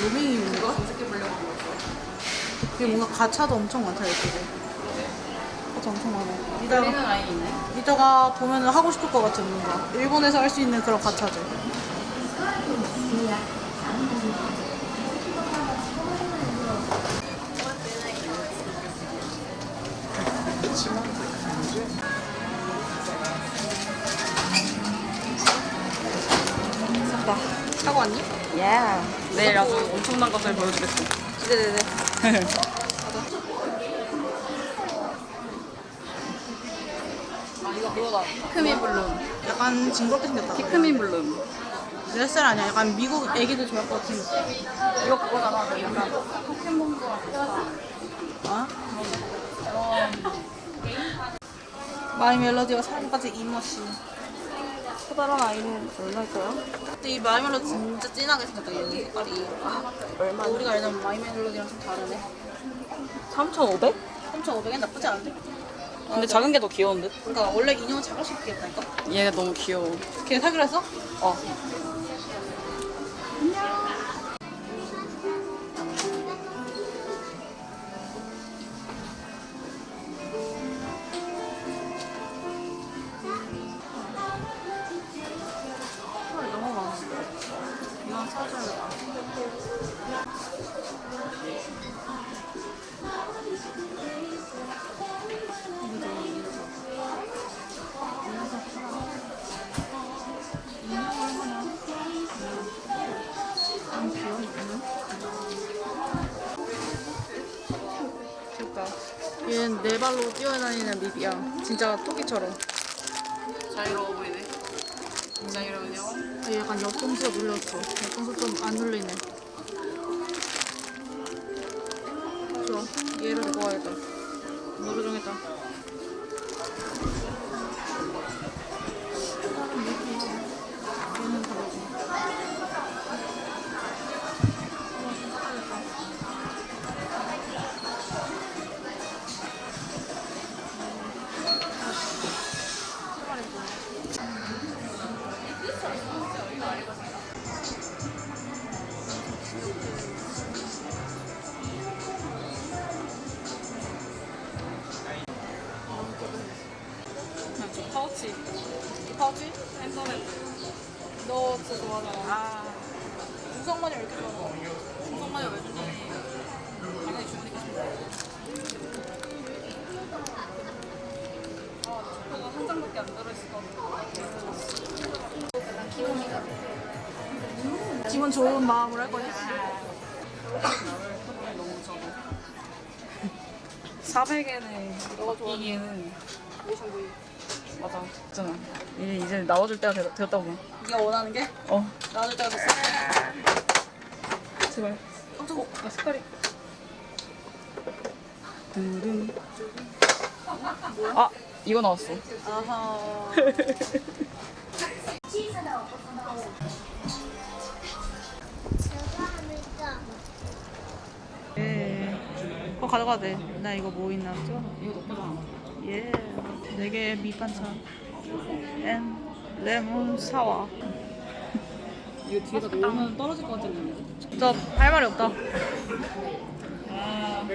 로밍이 뭔가? 이게 뭔가 가차도 엄청 많다 이쪽에. 가차 엄청 많아. 이따가 아이 있네. 이따가 보면 하고 싶을 것 같은 뭔가 일본에서 할 수 있는 그런 가차들. 샀다. 사고 왔니? 예. 내일 아주 엄청난 것을 보여주겠어. 기대되네. 아 이거 그거다. 피크민 블룸. 약간 징그럽게 생겼다. 피크민 블룸. 내 스타일 아니야. 약간 미국 애기들 좋아할 것 같은. 이거 그거잖아. 약간 포켓몬과 어? 마이 멜로디와 사랑까지 이머시. 커다란 아이는 얼마일까요? 근데 이 마이 멜로디 진짜 진하게 생겼다. 얘 색깔이. 얼마? 우리가 알던 마이 멜로디랑 좀 다르네. 3,500? 3,500엔 나쁘지 않은데? 근데 작은 게 더 귀여운데? 그러니까 원래 인형은 작아서 귀엽다니까? 얘가 너무 귀여워. 걔 사기로 했어? 어. 얘는 네 발로 뛰어다니는 립이야. 진짜 토끼처럼. 자유로워 보이네. 자유로운요? 얘 약간 옆동수가 눌렸어. 옆동수 좀 안 눌리네. 좋아. 얘를 데리고 와야겠다. 노루 정했다. 이 파우치? 핸드맨. 너 진짜 좋아하잖아. 아. 우성만이 왜 이렇게 좋아하는 풍선만이 왜 주니? 당연히 주니까 좋아. 아, 초코가 한 장밖에 안 들어있을 것 같아. 기분 좋은 마음으로 할 거니? 너무 적어. 400엔에 너가 좋아하는 이기에는. 맞아. 있잖아. 이제 이제 나와줄 때가 되, 되었다고. 네가 원하는 게? 어, 나눌 때가 됐어. 제발. 깜짝 어, 나 색깔이. 두둥. 아, 이거 나왔어. 아하. 예. 그거 가져가도 돼. 나 이거 뭐 있나? 이거 높잖아. 예. 네개 밑반찬. 앤 레몬 사와. 이거 뒤에다 놓으면 떨어질 것 같은데. 진짜 할 말이 없다. 아,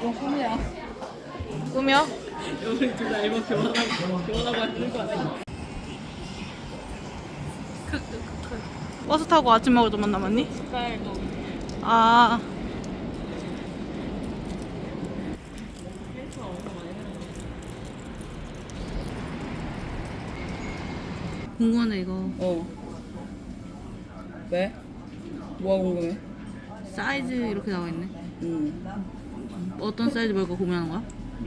이거 꿈이야. 꿈이야? 우리 둘다 일본 교환하고, 교환하고 하는 거 아니야? 버스 타고 아침 먹을 돈만 남았니? 색깔도. 아. 궁금하네 이거 어. 왜? 뭐가 궁금해? 사이즈 이렇게 나와 있네 응. 어떤 사이즈 말고 고민하는 거야?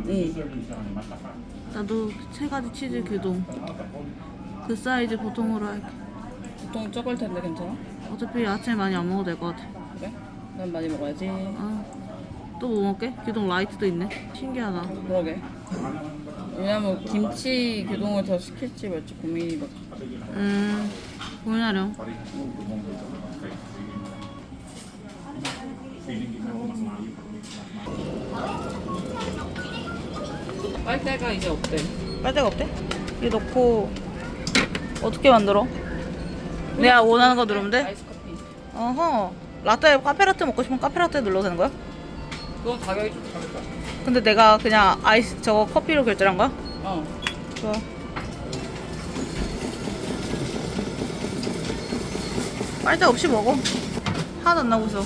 응. 나도 세 가지 치즈 규동 그 사이즈 보통으로 할게 보통 적을 텐데 괜찮아? 어차피 아침에 많이 안 먹어도 될 것 같아 그래? 난 많이 먹어야지. 아, 또 뭐 먹게? 규동 라이트도 있네 신기하다 그러게. 왜냐면 김치 규동을 더 시킬지 말지 고민이거든. 음 고민하렴 빨대가 이제 없대. 빨대가 없대? 이거 넣고 어떻게 만들어? 내가 원하는 거 누르면 돼? 아이스 커피. 어허 라떼 카페라떼 먹고 싶으면 카페라떼 눌러도 되는 거야? 그건 가격이 좀 다를 거야. 근데 내가 그냥 아이스 저거 커피로 결제를 한 거야? 어. 좋아. 빨대 없이 먹어. 하나도 안 나고 있어.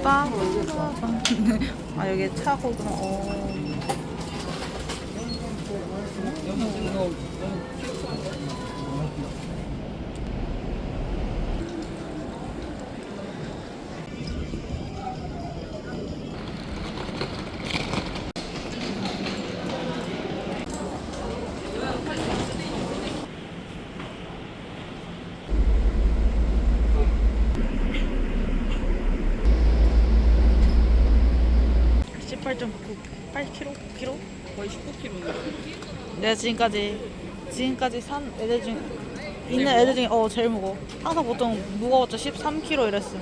아 여기 차고구나. 어. 여기 지금 너무 십팔 점 8 kg? kg? 거의 19kg인데. 내가 지금까지 지금까지 산 애들 중 있는 애들 중에 어 제일 무거워. 항상 보통 무거웠자 13kg 이랬음.